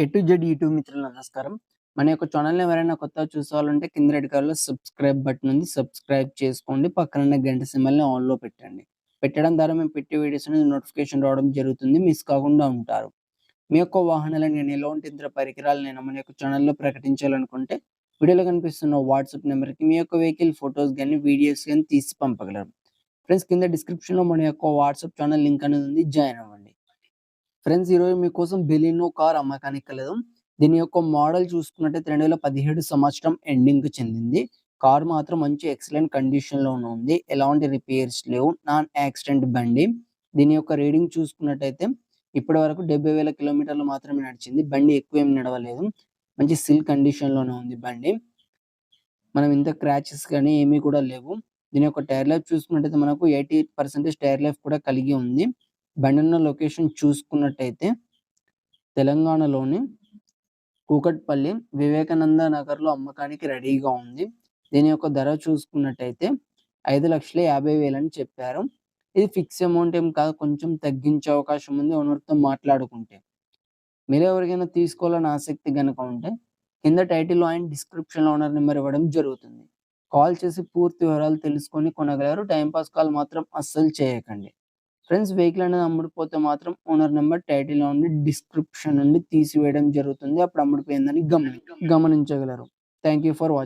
A to Z YouTube మిత్రులు నమస్కారం. మన యొక్క ఛానల్ని ఎవరైనా కొత్తగా చూసుకోవాలంటే కింద రెడ్ కలర్లో సబ్స్క్రైబ్ బటన్ ఉంది. సబ్స్క్రైబ్ చేసుకోండి. పక్కన గంట సింబల్ని ఆన్లో పెట్టండి. పెట్టడం ద్వారా మేము పెట్టే వీడియోస్ అనేది నోటిఫికేషన్ రావడం జరుగుతుంది. మిస్ కాకుండా ఉంటారు. మీ యొక్క వాహనాలు నేను ఎలాంటి ఇతర పరికరాలు నేను మన యొక్క ఛానల్లో ప్రకటించాలనుకుంటే వీడియోలో కనిపిస్తున్న వాట్సాప్ నెంబర్కి మీ యొక్క వెహికల్ ఫొటోస్ కానీ వీడియోస్ కానీ తీసి పంపగలరు. ఫ్రెండ్స్ కింద డిస్క్రిప్షన్లో మన యొక్క వాట్సాప్ ఛానల్ లింక్ అనేది ఉంది. జాయిన్ అవ్వండి. ఫ్రెండ్స్ ఈరోజు మీకోసం బెలినో కార్ అమ్మకానికి కలదు దీని యొక్క మోడల్ చూసుకున్నట్టయితే రెండు వేల పదిహేడు సంవత్సరం ఎండింగ్ చెందింది. కార్ మాత్రం మంచి ఎక్సలెంట్ కండిషన్లో ఉంది. ఎలాంటి రిపేర్స్ లేవు. నాన్ యాక్సిడెంట్ బండి. దీని యొక్క రీడింగ్ చూసుకున్నట్టయితే ఇప్పటి వరకు డెబ్బై వేల కిలోమీటర్లు మాత్రమే నడిచింది. బండి ఎక్కువ ఏం నడవలేదు. మంచి సిల్ కండిషన్లోనే ఉంది బండి. మనం ఇంత క్రాచెస్ కానీ ఏమీ కూడా లేవు. దీని యొక్క టైర్ లైఫ్ చూసుకున్నట్టయితే మనకు eighty eight percentage tyre life కూడా కలిగి ఉంది. బండి ఉన్న లొకేషన్ చూసుకున్నట్టయితే తెలంగాణలోని కూకట్పల్లి వివేకానంద నగర్లో అమ్మకానికి రెడీగా ఉంది. దీని యొక్క ధర చూసుకున్నట్టయితే ఐదు లక్షల యాభై వేలని చెప్పారు. ఇది ఫిక్స్ అమౌంట్ ఏం కాదు కొంచెం తగ్గించే అవకాశం ఉంది. ఓనర్తో మాట్లాడుకుంటే మీరు ఎవరికైనా తీసుకోవాలని ఆసక్తి కనుక ఉంటే కింద టైటిల్ అండ్ డిస్క్రిప్షన్లో ఓనర్ నెంబర్ ఇవ్వడం జరుగుతుంది. కాల్ చేసి పూర్తి వివరాలు తెలుసుకొని కొనగలరు. టైంపాస్ కాల్ మాత్రం అస్సలు చేయకండి. ఫ్రెండ్స్ వెహికల్ అనేది అమ్ముడిపోతే మాత్రం ఓనర్ నెంబర్ టైటిల్ నుండి డిస్క్రిప్షన్ నుండి తీసివేయడం జరుగుతుంది. అప్పుడు అమ్ముడిపోయిందని గమని గమనించగలరు. Thank you for watching